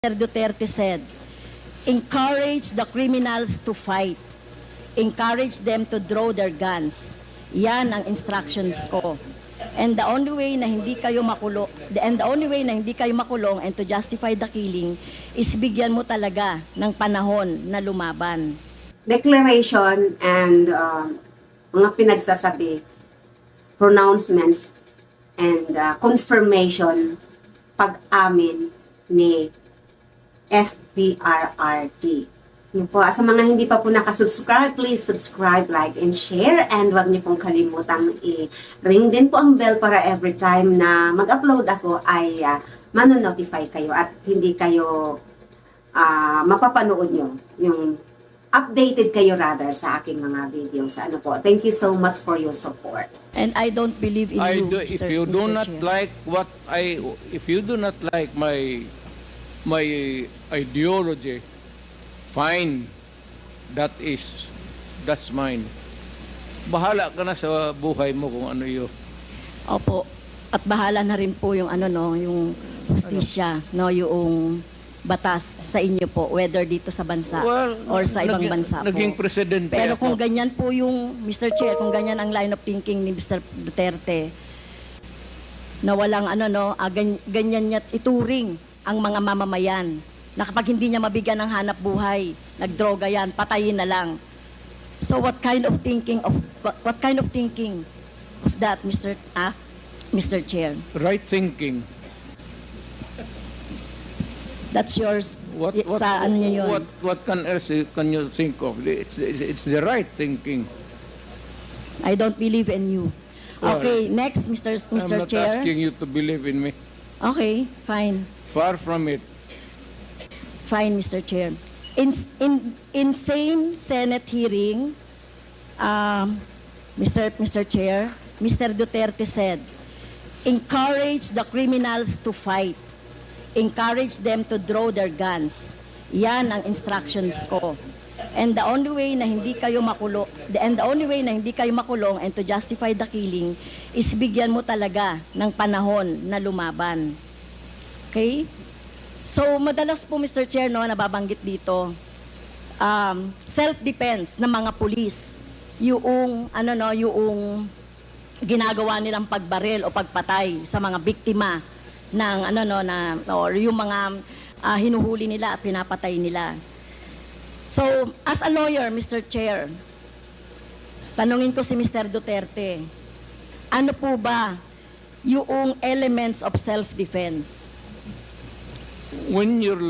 Mr. Duterte said, encourage the criminals to fight. Encourage them to draw their guns. Yan ang instructions ko. And the only way na hindi kayo makulong, and the only way na hindi kayo makulong and to justify the killing is bigyan mo talaga ng panahon na lumaban. declaration and um, mga pinagsasabi, pronouncements, and uh, confirmation pag-amin ni FPRRD. Yun po, sa mga hindi pa po nakasubscribe, please subscribe, like, and share. And huwag niyo pong kalimutang i-ring din po ang bell para every time na mag-upload ako ay uh, manonotify kayo at hindi kayo ah mapapanood nyo yung updated kayo rather sa aking mga videos. Ano po, thank you so much for your support. And I don't believe in I you, do, if Mr. you do Mr. not Chair. like what I, if you do not like my, my ideology, fine. That is, that's mine. Bahala ka na sa buhay mo kung ano yun. Opo. At bahala na rin po yung ano no, yung justisya, no, yung batas sa inyo po, whether dito sa bansa or sa ibang naging- bansa po. Naging presidente Pero ako. kung ganyan po yung, Mr. Chair, kung ganyan ang line of thinking ni Mr. Duterte, na walang ano no, ah, gan- ganyan niya ituring ang mga mamamayan na kapag hindi niya mabigyan ng hanap buhay, nagdroga yan, patayin na lang. So what kind of thinking of what, kind of thinking of that, Mr. Ah, Mr. Chair? Right thinking. That's yours. What, what, sa ano niyo yun? what, what can else can you think of? It's, it's, it's the right thinking. I don't believe in you. Well, Okay, next, Mr. S- I'm Mr. not Chair. asking you to believe in me. Okay, fine. Far from it. Fine, Mr. Chair. In, in, in same Senate hearing, um, Mr. Mr. Chair, Mr. Duterte said, encourage the criminals to fight. Encourage them to draw their guns. Yan ang instructions ko. And the only way na hindi kayo makulong, and the only way na hindi kayo makulong and to justify the killing is bigyan mo talaga ng panahon na lumaban. Okay? So, madalas po, Mr. Chair, no, nababanggit dito, um, self-defense ng mga pulis, yung, ano, no, yung ginagawa nilang pagbaril o pagpatay sa mga biktima ng, ano, no, na, or yung mga ah, hinuhuli nila at pinapatay nila. So, as a lawyer, Mr. Chair, tanungin ko si Mr. Duterte, ano po ba yung elements of self-defense? when you're.